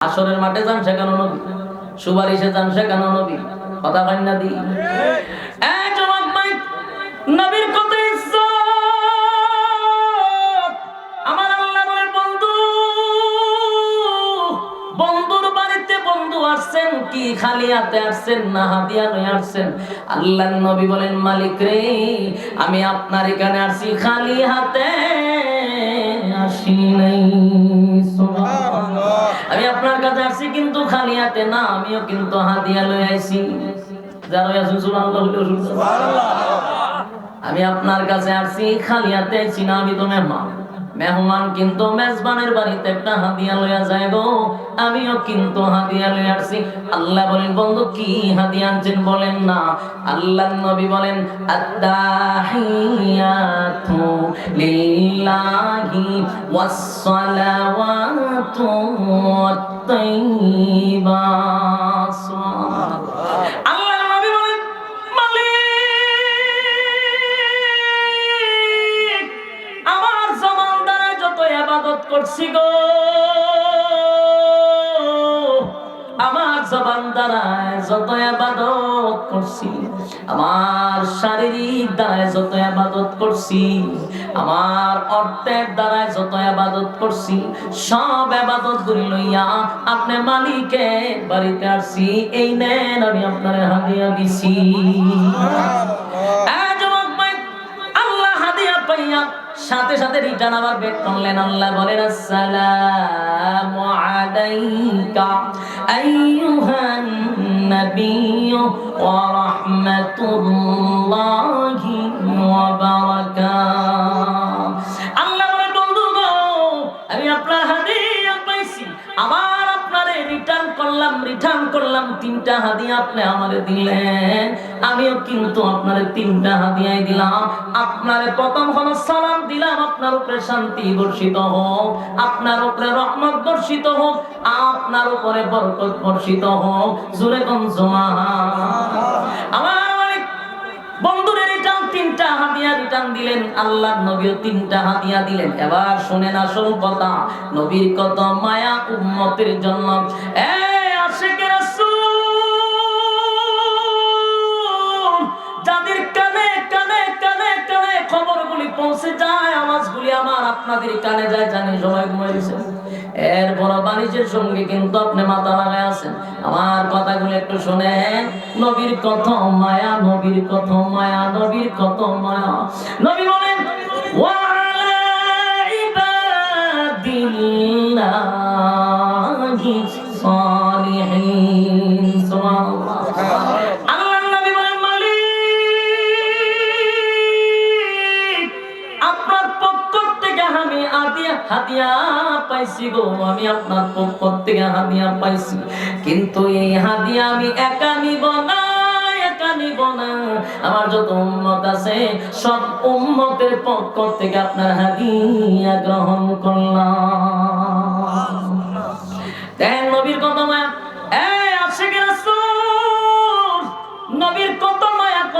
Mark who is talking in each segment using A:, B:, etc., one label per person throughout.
A: আসরের মাঠে যান সেখানে নবী। সুপারিশে যান সেখানে নবী। কথা কয় না দি। নবীর কত আমার আল্লাহ বন্ধু, বন্ধুর বাড়িতে বন্ধু আসছেন কি? খালি হাতে আসছেন না হাতিয়া লয়ে আসছেন? আল্লাহ নবী বলেন, মালিক রে, আমি আপনার এখানে আসছি খালি হাতে আসি নাই। আমি আপনার কাছে আসছি কিন্তু খালি হাতে না, আমিও কিন্তু হাতিয়া লই আইছি। যারা আছেন, সুবহানাল্লাহ সুবহানাল্লাহ। আমি আপনার কাছে আসছি খালি হাতে আইছি না, আমি তো মেহমান। মেহমান কিন্তু মেজবানের বাড়িতে একটা হাদিয়া লইয়া যায় গো। আমিও কিন্তু হাদিয়া লইয়া আসছি আল্লাহ বলেন, বন্ধু, কি হাদিয়া আনছেন বলেন না? আল্লাহ নবী বলেন আত্তাহিয়াতু লিল্লাহি ওয়াসসালাওয়াতু ওয়াত-তাইয়্যিবাত আল্লাহ করছি গো। আমার জবান দ্বারা যত আবাদত করছি আমার শারীরিক দ্বারা যত আবাদত করছি আমার অর্থের দ্বারা যত আবাদত করছি সব আবাদত গুলি লইয়া আপনি মালিকে বাড়িতে আসছি। এই নেন আমি আপনার হাদিয়া দিছি। আল্লাহ হাদিয়া পাইয়া সাথে সাথে রিটার্ন আবার বেক করলেন। আল্লাহ বলেন, আসসালাম আলাইকা আইয়ুহান নাবিয়্যু ওয়া রাহমাতুল্লাহি ওয়া বারাকাতুহু আল্লাহ বলে বন্ধু গো আমি আপনার আবার আপনারে রিটার্ন করলাম রিটার্ন করলাম, তিনটা হাদিয়া আপনি আমারে দিলেন। আমিও কিন্তু আপনারে তিনটা হাদিয়াই দিলাম। আপনারে প্রথম হলো সালাম দিলাম, আপনার উপরে শান্তি বর্ষিত হোক, আপনার উপরে রহমত বর্ষিত হোক, আপনার উপরে বরকত বর্ষিত হোক। জুরে কম জমা রিটার্ন দিলেন, আল্লাহ নবীও তিনটা হাদিয়া দিলেন। এবার শুনেন আসল কথা নবীর কত মায়া উম্মতের জন্য। পৌঁছে যায়, আওয়াজগুলি আমার আপনাদের কানে যায়, জানি সবাই ঘুমাইছে এর বড় বাণিজ্যের সঙ্গে কিন্তু আপনি মাথা লাগায় আছেন। আমার কথাগুলো একটু শুনেন। নবীর কত মায়া, নবীর কত মায়া, নবীর কত মায়া। নবী বলেন ওয়ালা ইবাদিল্লাহি হাদিয়া পাইছি গো আমি আপনার পক্ষ থেকে হাদিয়া পাইছি। কিন্তু এই হাদিয়া আমি একা নিব না একা নিব না। আমার যত উন্মত আছে সব উম্মতের পক্ষ থেকে আপনার হাদিয়া গ্রহণ করলাম। নবীর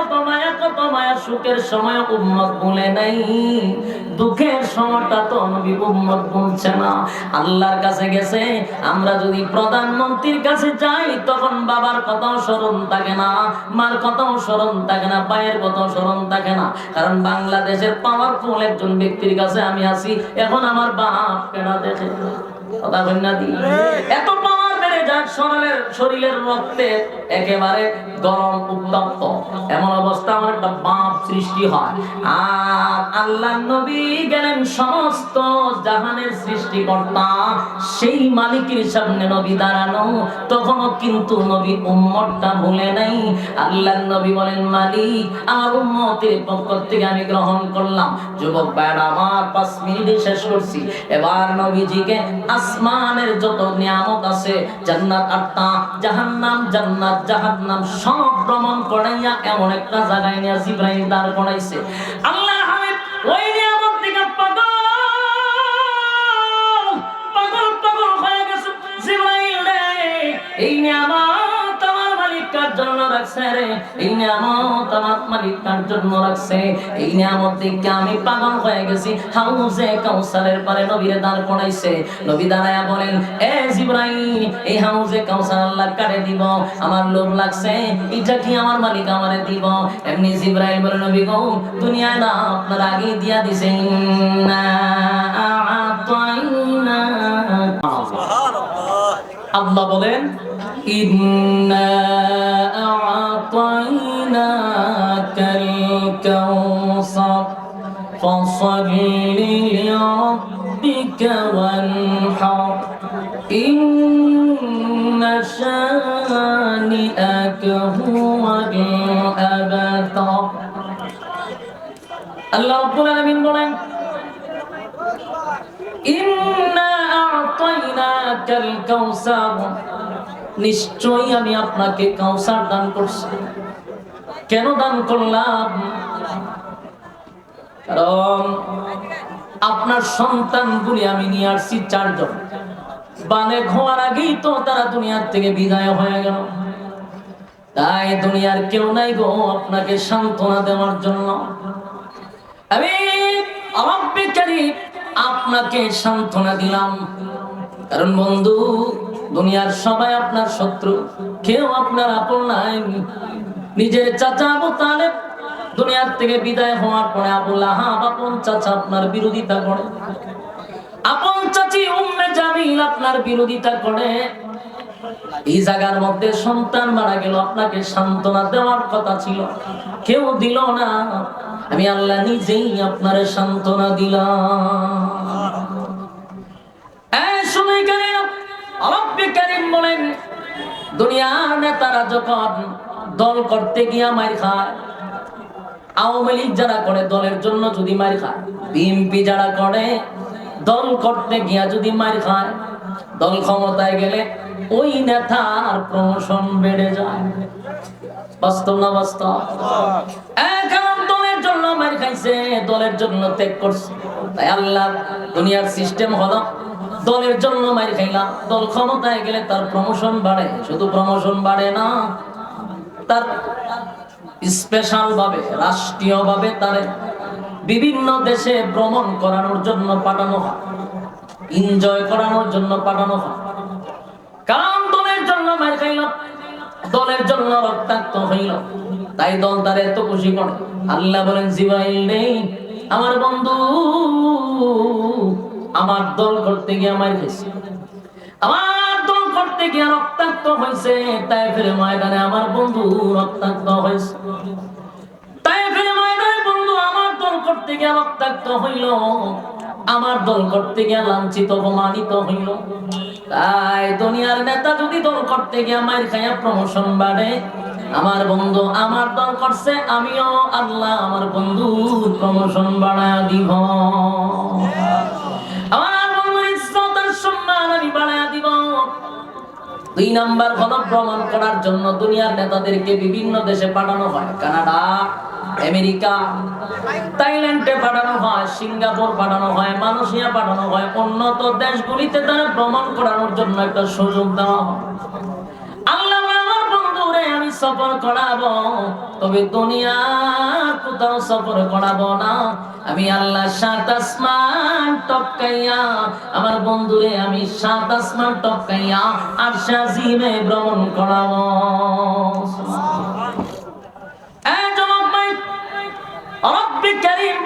A: কত মায়া কত মায়া, সুখের সময় উম্মত ভুলে নাই। দুঃখের সময়টা তো নবী উম্মত ভুলছে না। আল্লাহর কাছে গেছে, আমরা যদি প্রধানমন্ত্রীর কাছে যাই, তখন বাবার কথাও স্মরণ থাকে না, মার কথাও স্মরণ থাকে না ভাইয়ের কথাও স্মরণ থাকে না। কারণ বাংলাদেশের পাওয়ারফুল একজন ব্যক্তির কাছে আমি আছি, এখন আমার বাপ কেনা দেখে। কথা দি। এত বেড়ে যাক শরীরের রক্তে একেবারে গরম উত্তপ্ত। এমন অবস্থা আমার একটা বাপ সৃষ্টি হয়। আর আল্লাহ নবী গেলেন সমস্ত জাহানের সৃষ্টিকর্তা, সেই মালিকের সামনে নবী দাঁড়ানো। তখনও কিন্তু নবী উম্মতটা ভুলে নাই। আল্লাহ নবী বলেন, মালিক, আমার উম্মতের পক্ষ থেকে আমি গ্রহণ করলাম। যুবক ভাইরা আমার পাঁচ মিনিটে শেষ করছি। এবার নবীজিকে আসমানের যত নিয়ামত আছে জান্নাত জাহান্নাম জান্নাত, জাহান্নাম সব ভ্রমণ করাইয়া এমন একটা জায়গায় নিয়ে জিব্রাইল করাইছে। আল্লাহ হামিদ, ওই নিয়ামত পাগল পাগল পাগল হয়ে গেছে। জিব্রাইল এই নিয়ামত রাখছে রে। এই নিয়ামত আমার মালিক কার জন্য রাখছে। এই নিয়ামত দেখে আমি পাগল হয়ে গেছি। হাউজে কাউসারের পরে নবীরে দাঁড় করাইছে। নবী দাঁড়ায়া বলেন এ জিব্রাইল এই হাউজে কাউসার আল্লাহ কারে দিব? আমার লোভ লাগছে এটা কি আমার মালিক আমারে দিব? এমনি জিব্রাইল বলে নবী গো দুনিয়ায় না আপনার আগে দিয়া দিছে। ইন্না আ'তাইনা আল্লাহ বলেন ইন্না আ'তাইনাকাল কাউসার ফসল্লি লিরাব্বিকা ওয়ানহার ইন্না শানিআকা হুয়াল আবতার আল্লাহ রাব্বুল আলামিন বলেন ইন্না আ'তাইনাকাল কাউসার নিশ্চয়ই আমি আপনাকে কাউসার দান করছি। কেন দান করলাম? কারণ আপনার সন্তানগুলি আমি নিয়ে আসছি চারজন। বানে হওয়ার আগেই তো তারা দুনিয়ার থেকে বিদায় হয়ে গেল। তাই দুনিয়ার কেউ নাই গো আপনাকে সান্ত্বনা দেওয়ার জন্য। আমি কারীম আপনাকে সান্ত্বনা দিলাম। কারণ বন্ধু দুনিয়ার সবাই আপনার শত্রু কেউ আপনার আপন নাই। নিজের চাচা আবু তালেব দুনিয়ার থেকে বিদায় হওয়ার পরে আবু লাহাব আপন চাচা আপনার বিরোধিতা করে। আপন চাচি উম্মে জামিল আপনার বিরোধিতা করে। এই জায়গার মধ্যে সন্তান মারা গেল আপনাকে সান্ত্বনা দেওয়ার কথা ছিল। কেউ দিল না। আমি আল্লাহ নিজেই আপনার সান্ত্বনা দিলাম। সময়কারীরা, বলেন, দুনিয়ার নেতারা যখন দল করতে গিয়া খায়, আওয়ামী লীগ যারা করে দলের জন্য যদি খায়, বিএনপি যারা করে দল করতে গিয়া যদি মার খায়, দল ক্ষমতায় গেলে ওই নেতার প্রমোশন বেড়ে যায়। বাস্তব না বাস্তব? জন্য মার খাইছে, দলের জন্য ত্যাগ করছে। তাই আল্লাহ দুনিয়ার সিস্টেম হলো, দলের জন্য মার খাইলাম দল ক্ষমতায় গেলে তার প্রমোশন বাড়ে। শুধু প্রমোশন বাড়ে না, তার স্পেশাল ভাবে রাষ্ট্রীয় ভাবে তার বিভিন্ন দেশে ভ্রমণ করানোর জন্য পাঠানো হয় এনজয় করানোর জন্য পাঠানো হয়। কারণ দলের জন্য মার খাইল, দলের জন্য রক্তাক্ত হইল। তাই দল তার এত খুশি করে। আল্লাহ বলেন, জিবাইল নেই, আমার বন্ধু। আমার দল করতে গিয়ে আমার খাইছে আমার দল করতে গিয়ে রক্তাক্ত হয়েছে। তাই ফিরে ময়দানে আমার বন্ধু রক্তাক্ত হয়েছে। তাই ফিরে ময়দানে বন্ধু আমার দল করতে গিয়ে রক্তাক্ত হইল। আমার দল করতে গিয়ে লাঞ্ছিত, অপমানিত হইল। তাই দুনিয়ার নেতা যদি দল করতে গিয়ে মায়ের খাইয়া প্রমোশন বাড়ে আমার বন্ধু আমার দল করছে, আমিও আল্লাহ আমার বন্ধু প্রমোশন বাড়ায় দিব। আমার বন্ধুর ইজ্জত আর সম্মান আমি বাড়ায় দিব। দুই নাম্বার হলো ভ্রমণ করার জন্য দুনিয়ার নেতাদেরকে বিভিন্ন দেশে পাঠানো হয়। কানাডা, আমেরিকা, থাইল্যান্ডে পাঠানো হয়, সিঙ্গাপুর পাঠানো হয়, মালয়েশিয়া পাঠানো হয়। উন্নত দেশগুলিতে তারা ভ্রমণ করানোর জন্য একটা সুযোগ দেওয়া হয় আল্লাহ আমার বন্ধুরে আমি সফর করাবো, তবে দুনিয়ার কোথাও সফর করাবো না। আমি আল্লাহ সাত আসমান টপকাইয়া, আমার বন্ধুরে আমি সাত আসমান টপকাইয়া আর সাজিমে ভ্রমণ করাবো। রব্বে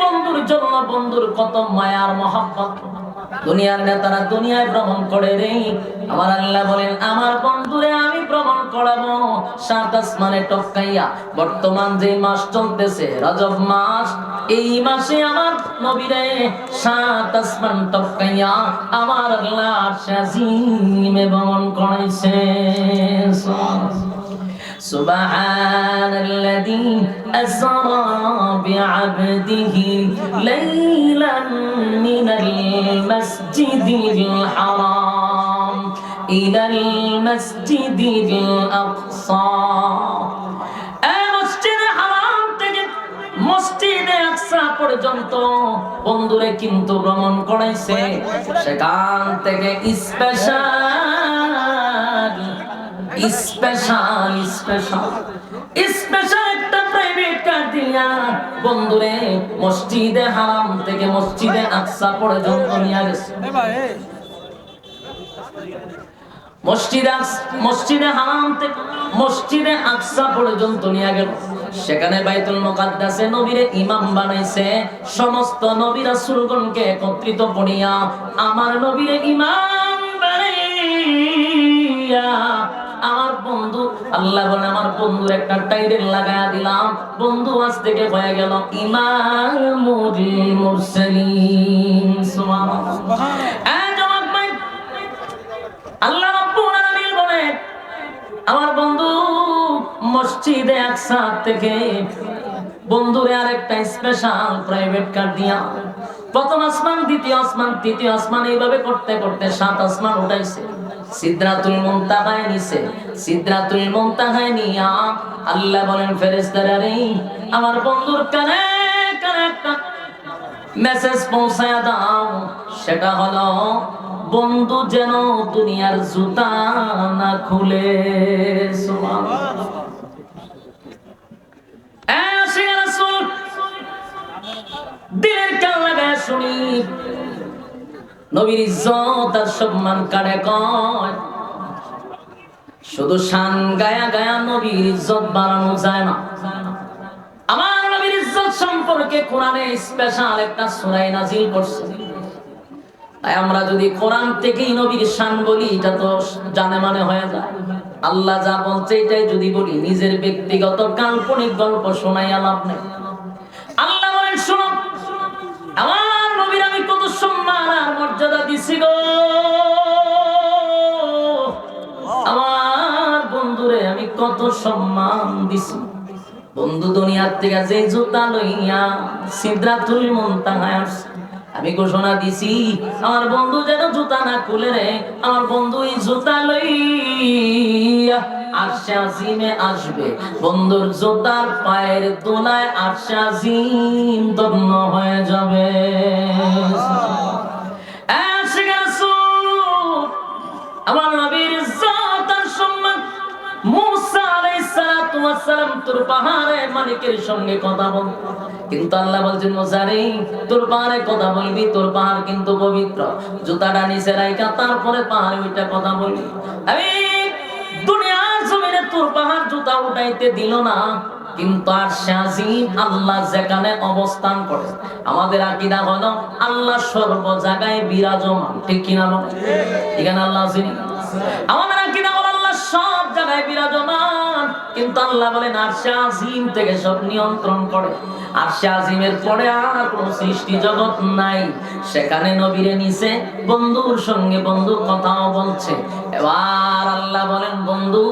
A: বন্ধুর জন্য বন্ধুর কত মায়ার মহাব্বত। দুনিয়ার নেতারা দুনিয়ায় ভ্রমণ করে রে। আমার আল্লাহ বলেন, আমার বন্ধুরে আমি ভ্রমণ করাবো। সাত আসমানে টপকাইয়া, বর্তমান যে মাস চলতেছে, রজব মাস, এই মাসে আমার নবীরে সাত আসমান টপকাইয়া আমার আল্লাহ শাজিমে ভ্রমণ করাইছে। سبحان الذي أسرى بعبده ليلا من المسجد الحرام إلى المسجد الأقصى এই মসজিদে হারাম থেকে মসজিদে আকসা পর্যন্ত বন্ধুরে কিন্তু ভ্রমণ করাইছে সেখান থেকে স্পেশাল স্পেশাল স্পেশাল স্পেশাল একটা প্রাইভেট কার দিয়া বন্ধুরে, মসজিদে হারাম থেকে মসজিদে আকসা পর্যন্ত নিয়ে গেছে। সেখানে বাইতুল মুকাদ্দাসে নবীরে ইমাম বানাইছে। সমস্ত নবী রাসূলগণকে একত্রিত করিয়া আমার নবীরে ইমাম বানাইয়া আমার বন্ধু, আল্লাহ বলে, আমার বন্ধুর একটা টাইটেল লাগায়া দিলাম। বন্ধু আজ থেকে হয়ে গেল ইমামুল মুরসালিন। সুবহানাল্লাহ। আল্লাহ রাব্বুল আমার বন্ধু মসজিদে আকসা থেকে বন্ধুরে আরেকটা স্পেশাল প্রাইভেট কার দিয়া প্রথম আসমান, দ্বিতীয় আসমান, তৃতীয় আসমান, এইভাবে করতে করতে সাত আসমান উঠাইছে। সিদ্রাতুল মুনতাহায় নিছে। সিদ্রাতুল মুনতাহায় নিয়া আল্লাহ বলেন, ফেরেশতারা রে, আমার বন্ধুর কানে কানে একটা মেসেজ পৌঁছায় দাও। সেটা হলো, বন্ধু যেন দুনিয়ার জুতা না খুলে। সুবহানাল্লাহ। দিলের কান লাগায় শুনি। নবীর ইজ্জত আর সম্মান কারে কয়? শুধু শান গায়া গায়া নবীর ইজ্জত বাড়ানো যায় না। আমার নবীর ইজ্জত সম্পর্কে কোরআনে স্পেশাল একটা সূরা নাজিল করছে তাই আমরা যদি কোরআন থেকেই নবীর শান বলি, এটা তো জানে মানে হয়ে যায়। আল্লাহ যা বলছে, এটাই যদি বলি, নিজের ব্যক্তিগত কাল্পনিক গল্প শোনাই লাভ নেই। আল্লাহ বলেন, শোনো আমার নবীর আমি কত সম্মান আর মর্যাদা দিছি গো। আমার বন্ধুরে আমি কত সম্মান দিছি। বন্ধু দুনিয়ার থেকে যে জুতা লইয়া সিদ্ধাতুল মুনতাহায় আসছে, আমি ঘোষণা দিছি, আমার বন্ধু যেন জুতা না খুলে রে, আমার বন্ধু এই জুতা লইয়া আসবে। জুতার পায়ের দোলায় হয়ে যাবে। আমার নবীর সম্মান। মুসা তোর পাহাড়ে মালিকের সঙ্গে কথা বল। কিন্তু আল্লাহ বলছেন মুসা রে তোর পাহাড়ে কথা বলবি, তোর পাহাড় কিন্তু পবিত্র। জুতাটা নিচে রাইখা, তারপরে পাহাড়ে ওইটা কথা বলবি। আমি জমিনে তোর পাহাড় জুতা উঠাইতে দিল না। কিন্তু আর শাহিদ আল্লাহ যেখানে অবস্থান করে, আমাদের আকিদা হলো আল্লাহ সর্ব জায়গায় বিরাজমান, ঠিক কিনা এখানে আল্লাহ আমাদের আকিদা হলো আল্লাহ সব জায়গায় বিরাজমান। কিন্তু আল্লাহ বলেন আর আজিম থেকে সব নিয়ন্ত্রণ করে। আর আজিমের পরে আর কোন সৃষ্টি জগৎ নাই। সেখানে নবীরে নিছে বন্ধুর সঙ্গে বন্ধু কথাও বলছে। এবার আল্লাহ বলেন, বন্ধু,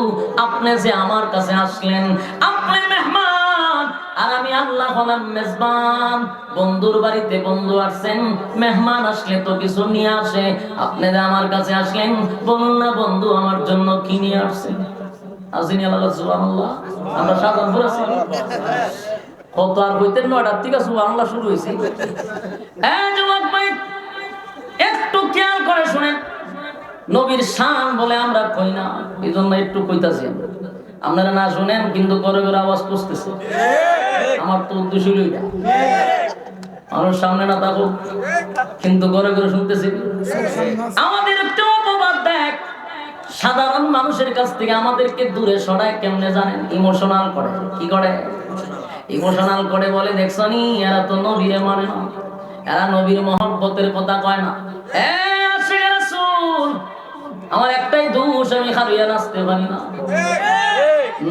A: আপনি যে আমার কাছে আসলেন, আপনি মেহমান, আর আমি আল্লাহ হলাম মেজবান। বন্ধুর বাড়িতে বন্ধু আসছেন, মেহমান আসলে তো কিছু নিয়ে আসে। আপনি যে আমার কাছে আসলেন, বলুন না, বন্ধু আমার জন্য কি নিয়ে আসছেন? আমরা আর শুরু এই একটু খেয়াল করে শুনেন। নবীর শান বলে আমরা এই জন্য একটু কইতাছি আপনারা না শুনেন, কিন্তু করে করে আওয়াজ পুষতেছে আমার তো উদ্দেশ্য আমার সামনে না থাকুক কিন্তু করে করে শুনতেছি। আমাদের একটু অপবাদ দেখ। সাধারণ মানুষের কাছ থেকে আমাদেরকে দূরে সরায় কেমনে জানেন? ইমোশনাল করে। কি করে? ইমোশনাল করে বলে দেখছ নি এরা তো নবীরে মানে না। এরা নবীর মহব্বতের কথা কয় না। আমার একটাই দোষ আমি হারিয়ে নাচতে পারি না।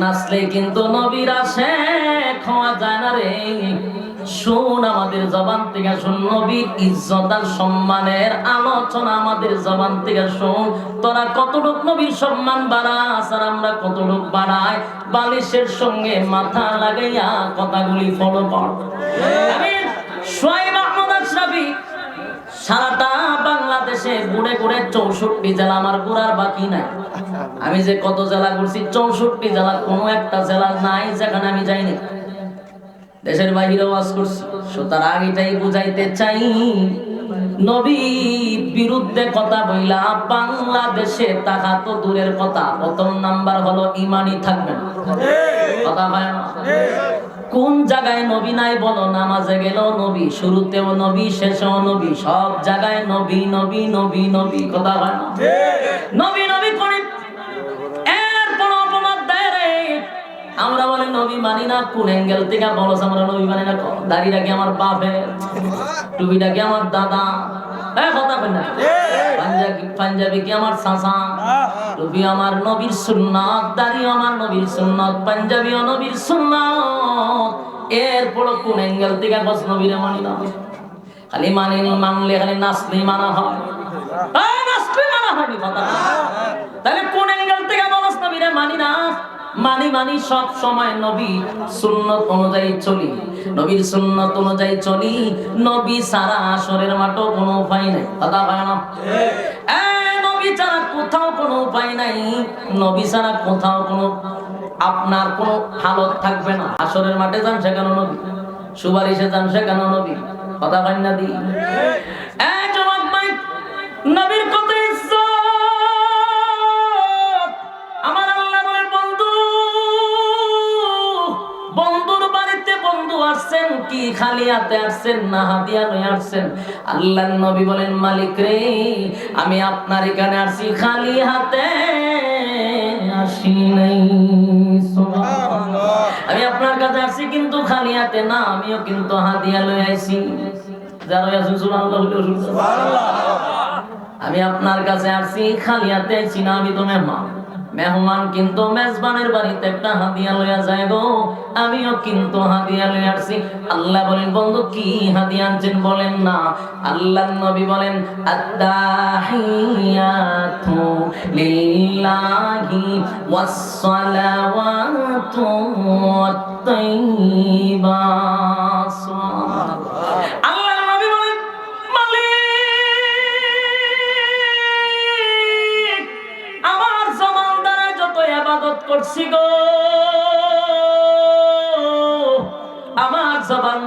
A: নাচলে কিন্তু নবীর আসে খাওয়া যায় না রে। শুন, আমাদের জবান থেকে শুন, নবীর ইজ্জত আর সম্মানের আলোচনা আমাদের জবান থেকে শুন। তোরা কতটুক নবীর সম্মান বাড়াস আর আমরা কতটুক বাড়াই? বালিশের সঙ্গে মাথা লাগাইয়া কথাগুলি ফলো কর। সোয়াইব আহমদ আশরাফি, সারাটা বাংলাদেশে ঘুরে ঘুরে চৌষট্টি জেলা, আমার ঘুরার বাকি নাই। আমি যে কত জেলা ঘুরছি, চৌষট্টি জেলার কোনো একটা জেলা নাই যেখানে আমি যাইনি। দেশের বাইরে ওয়াজ করছি। সুতরাং এটাই বুঝাইতে চাই নবীর বিরুদ্ধে কথা বইলা বাংলাদেশে তাহা তো দূরের কথা। প্রথম নাম্বার হলো ইমানই থাকবে না। কথা হয় কোন জায়গায় নবী নাই বলো নামাজে গেল নবী শুরুতেও নবী শেষেও নবী সব জায়গায় নবী নবী নবী নবী। কথা হয় না? নবী নবী করি আমরা বলে, নবী মানি না, কোন অ্যাঙ্গেল থেকে বলো আমরা নবী মানি না দাড়িটা কি আমার বাপের টুপিটা কি আমার দাদা এরপর বস মানি না। খালি মানি, মানলে খালি নাচলে মানা হয়। তাহলে কোন অ্যাঙ্গেল থেকে বলস মানি না? মানি মানি সব সময় নবী সুন্নত অনুযায়ী চলি। নবীর সুন্নত অনুযায়ী চলি নবী সারা আসরের মাঠও কোনো উপায় নাই। কথা হয় না? নবী ছাড়া কোথাও কোনো উপায় নাই। নবী ছাড়া কোথাও কোনো আপনার কোনো হালত থাকবে না। আসরের মাঠে যান সেখানে নবী সুপারিশে যান সেখানে নবী। কথা হয় না দি? নবীর কত আসছেন কি খালি হাতে আসছেন না হাতিয়া লয়ে আসছেন আল্লাহ নবী বলেন মালিক রে আমি আপনার এখানে আসছি খালি হাতে আসি নাই। সুবহানাল্লাহ। আমি আপনার কাছে আসছি কিন্তু খালি হাতে না আমিও কিন্তু হাতিয়া লয়ে আইছি যারা আছেন সুবহানাল্লাহ সুবহানাল্লাহ। আমি আপনার কাছে আসছি খালি হাতে আইছি না আমি তো মেহমান মেহমান কিন্তু মেজবানের বাড়িতে একটা হাদিয়া লইয়া যায় গো। আমিও কিন্তু হাদিয়া লইয়া আসছি। আল্লাহ বলেন, বন্ধু, কি হাদিয়া আনছেন বলেন না? আল্লাহ নবী বলেন আত্তাহিয়াতু লিল্লাহি ওয়াসসালাওয়াতু ওয়াত-তাইয়্যিবাত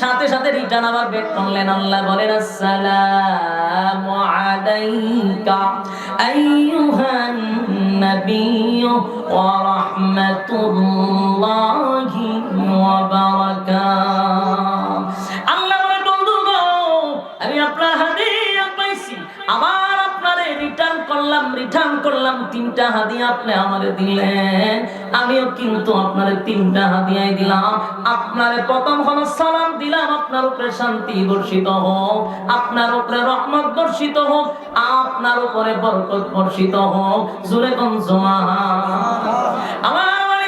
A: সাথে সাথে রিটার্ন আবার বেড করলেন। আল্লাহ বলেন, আসসালামু আলাইকা আইয়ুহান নাবিয়্যু ওয়া রাহমাতুল্লাহি ওয়া বারাকাতুহু রিটার্ন করলাম, তিনটা হাদিয়া আপনি আমারে দিলেন। আমিও কিন্তু আপনারে তিনটা হাদিয়াই দিলাম। আপনারে প্রথম হলো সালাম দিলাম, আপনার উপরে শান্তি বর্ষিত হোক, আপনার উপরে রহমত বর্ষিত হোক, আপনার উপরে বরকত বর্ষিত হোক। জুরে কনজমা আমার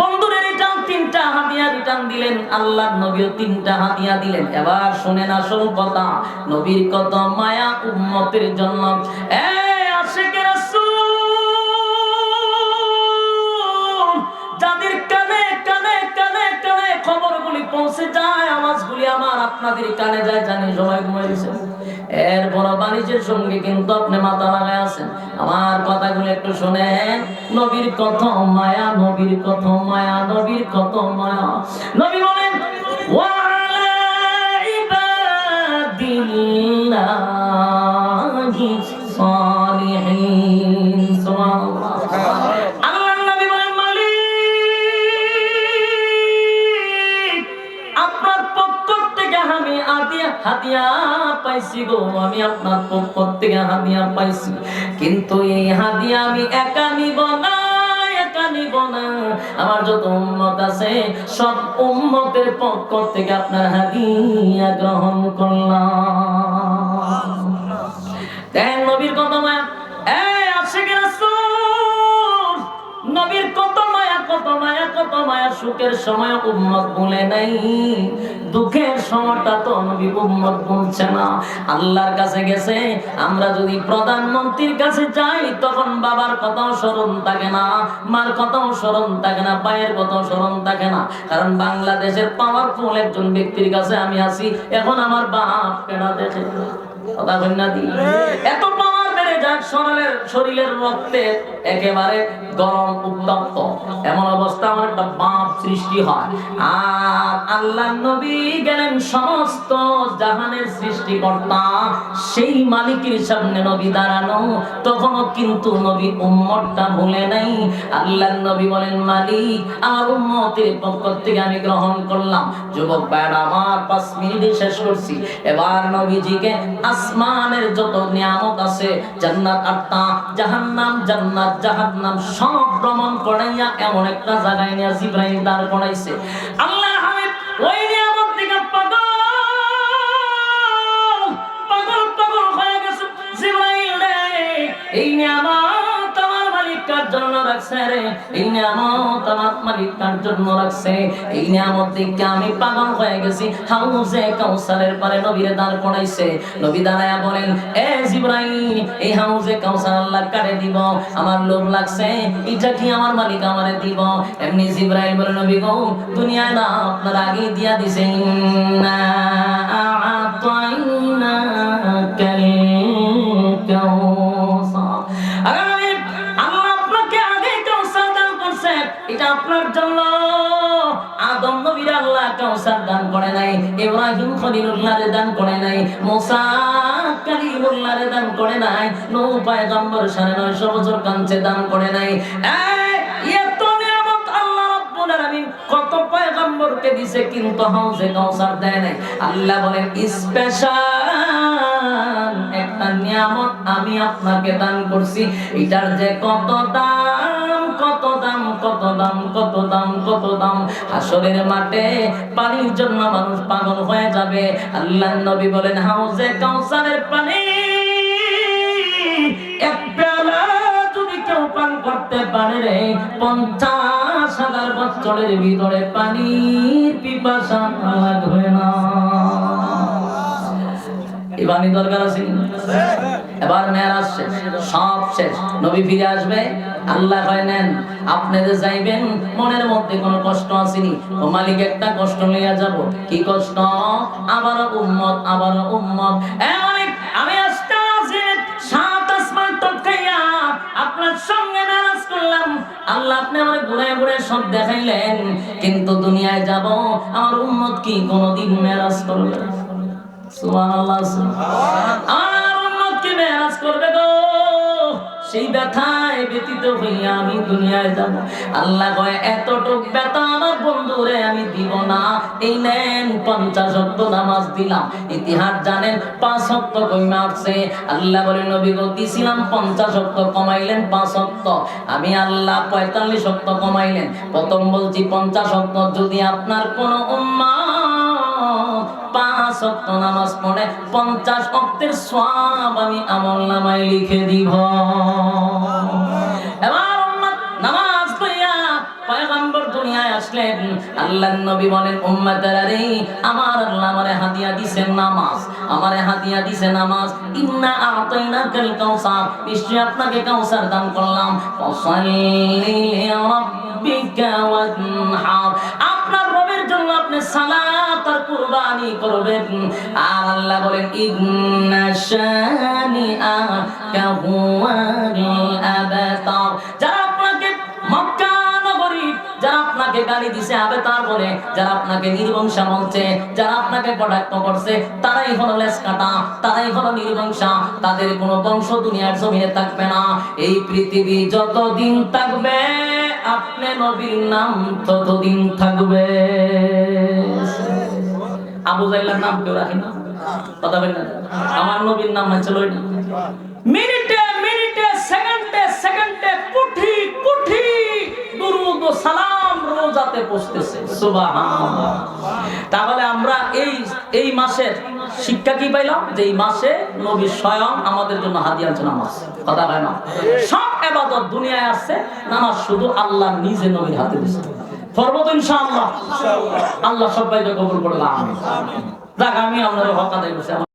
A: বন্ধুরে রিটার্ন, তিনটা হাদিয়া রিটার্ন দিলেন আল্লাহ নবীও তিনটা হাদিয়া দিলেন। এবার শুনেন আসল কথা, নবীর কত মায়া উম্মতের জন্য। এ আপনাদের কানে যায় জানি সবাই ঘুমাইছে এর বড় বাণিজ্যের সঙ্গে কিন্তু আপনি মাথা লাগায় আছেন। আমার কথাগুলো একটু শুনেন। নবীর কত মায়া, নবীর কত মায়া, নবীর কত মায়া। নবী বলেন ওয়ালা ইবাদিল্লাহি হাদিয়া পাইছি গো, আমি আপনার পক্ষ থেকে হাদিয়া পাইছি। কিন্তু এই হাদিয়া আমি একা নিব না আমার যত উম্মত আছে, সব উম্মতের পক্ষ থেকে আপনার হাদিয়া গ্রহণ করলাম। দেন নবীর কত মায়া। আশিক রাসূল, নবীর কত কত মায়া কত মায়া সুখের সময় উম্মত বলে নাই। দুঃখের সময়টা তো নবী উম্মত বলছে না। আল্লাহর কাছে গেছে আমরা যদি প্রধানমন্ত্রীর কাছে যাই তখন বাবার কথাও স্মরণ থাকে না মার কথাও স্মরণ থাকে না পায়ের কথাও স্মরণ থাকে না। কারণ বাংলাদেশের পাওয়ারফুল একজন ব্যক্তির কাছে আমি আছি এখন আমার বাপ কেনা দেখে। কথা বল না দি। এত পাওয়ার যাক শরীরের শরীরের রক্তে একেবারে গরম উত্তপ্ত। এমন অবস্থা আমার একটা বাপ সৃষ্টি হয়। আর আল্লাহ নবী গেলেন সমস্ত জাহানের সৃষ্টিকর্তা, সেই মালিকের সামনে নবী দাঁড়ানো। তখনও কিন্তু নবী ভুলে নাই। আল্লাহ নবী বলেন, মালিক, আমার উম্মতের পক্ষ থেকে আমি গ্রহণ করলাম। যুবক ভাইরা আমার পাঁচ মিনিটে শেষ করছি। এবার নবীজিকে আসমানের যত নিয়ামত আছে জান্নাত আটটা জাহান্নাম, জান্নাত, জাহান্নাম সব ভ্রমণ করাইয়া এমন একটা জায়গায় নিয়ে জিব্রাইল দাঁড় করাইছে। আল্লাহ হামিদ, ওই নিয়ামত পাগল পাগল পাগল হয়ে গেছে এই নিয়ামত কার জন্য রাখছে রে? এই নিয়ামত আমার মালিক কার জন্য রাখছে। এই নিয়ামত দেখে আমি পাগল হয়ে গেছি। হাউজে কাউসারের পারে নবীরে দাঁড় করাইছে। নবী দাঁড়ায়া বলেন, এ জিব্রাইল, এই হাউজে কাউসার আল্লাহ কারে দিব? আমার লোভ লাগছে, এটা কি আমার মালিক আমারে দিব? এমনি জিব্রাইল বলে, নবী গো, দুনিয়ায় না, আপনার আগে দিয়া দিছে, ইন্না আ'তাইনাকাল আপনার জন্য আদম নবীর আল্লাহ কাউসার দান করে নাই, ইব্রাহিম দান করে নাই, মুসা দান করে নাই, নূহ পয়গম্বর সাড়ে নয়শো বছর কাঞ্চে দান করে নাই। কত পয়গম্বরকে দিছে কিন্তু হাউজে কাউসার দেয় নাই। আল্লাহ বলেন, স্পেশাল একটা নিয়ামত আমি আপনাকে দান করছি। এটার যে কত দাম দাম, কত দাম কত দাম কত দাম। হাসরের মাঠে পানির জন্য মানুষ পাগল হয়ে যাবে। আল্লাহ নবী বলেন, হাউজে কাউসারের পানি। এক পেয়ালা যদি কেউ পান করতে পারে রে, পঞ্চাশ হাজার বছরের ভিতরে পানির পিপাসা লাগবে না। ইবানি দরকার আছে? এবার মেয়ারাজ শেষ সব শেষ। নবী ফিরে আসবে। আল্লাহ কয়, নেন, আপনি যে যাইবেন মনের মধ্যে কোনো কষ্ট আসেনি। ও মালিক, একটা কষ্ট লইয়া যাব। কি কষ্ট? আবার উম্মত আবার উম্মত। এ মালিক, আমি আজকে আছি সাত আসমান টপকাইয়া আপনার সঙ্গে নারাজ করলাম। আল্লাহ, আপনি আমার ঘুরে ঘুরে সব দেখাইলেন। কিন্তু দুনিয়ায় যাব, আমার উম্মত কি কোনোদিন মেরাজ করবে সেই ব্যথায় ব্যতীত হইয়া আমি দুনিয়ায় যাব। আল্লাহ কয়, এতটুক ব্যথা আমার বন্ধুরে আমি দিব না। এই নেন, পঞ্চাশ নামাজ দিলাম। ইতিহাস জানেন, পাঁচ অক্ট কইমা আসছে আল্লাহ বলে, নবী গো, দিছিলাম পঞ্চাশ অক্ট কমাইলেন পাঁচ অক্ট আমি আল্লাহ পঁয়তাল্লিশ অক্ট কমাইলেন। প্রথম বলছি, পঞ্চাশ অক্ট যদি আপনার কোন উম্মা পাঁচ অক্ট নামাজ পড়ে পঞ্চাশ অক্টের সব আমি আমল নামায় লিখে দিব। আসলেন আল্লাহর নবী বলেন উম্মতেরা আমার আল্লাহ আমারে হাদিয়া দিছে নামাজ, আমারে হাদিয়া দিছে নামাজ। ইন্না আতাইনাকাল কাউসার নিশ্চয় আপনাকে কাউসার দান করলাম। ফসল্লি লিরাব্বিকা ওয়ানহার। আপনার রবের জন্য আপনি সালাত আর কুরবানি করবেন। আর আল্লাহ বলেন, ইন্না শানিআকা হুয়াল আবতার। যারা আপনাকে গালি দিছে আবে তার বলে, যারা আপনাকে নির্বংশা বলছে, যারা আপনাকে কটাক্ষ করছে, তারাই হলো লেস কাটা তারাই হলো নির্বংশা তাদের কোনো বংশ দুনিয়ার জমিনে থাকবে না। এই পৃথিবী যতদিন থাকবে, আপনি নবীর নাম ততদিন থাকবে। আবু জাইলার নাম কেউ রাখে না? কথা বলেন আমার নবীর নাম হচ্ছে লইটা মিনিটে মিনিটে, সেকেন্ডে সেকেন্ডে, কুঠি কুঠি, দুরুদ ও সালাম রোজাতে পৌঁছতেছে তাহলে আমরা এই এই মাসের শিক্ষা কি পাইলাম? যে এই মাসে নবী স্বয়ং আমাদের জন্য হাদিয়া আছে নামাজ। কথা হয় না? সব এবাদত দুনিয়ায় আসছে নামাজ শুধু আল্লাহ নিজে নবীর হাতে দিচ্ছে পর্বত ইনশাআল্লাহ। আল্লাহ সবাইকে কবুল করলাম যাক আমি আপনার হক আদায় করছি।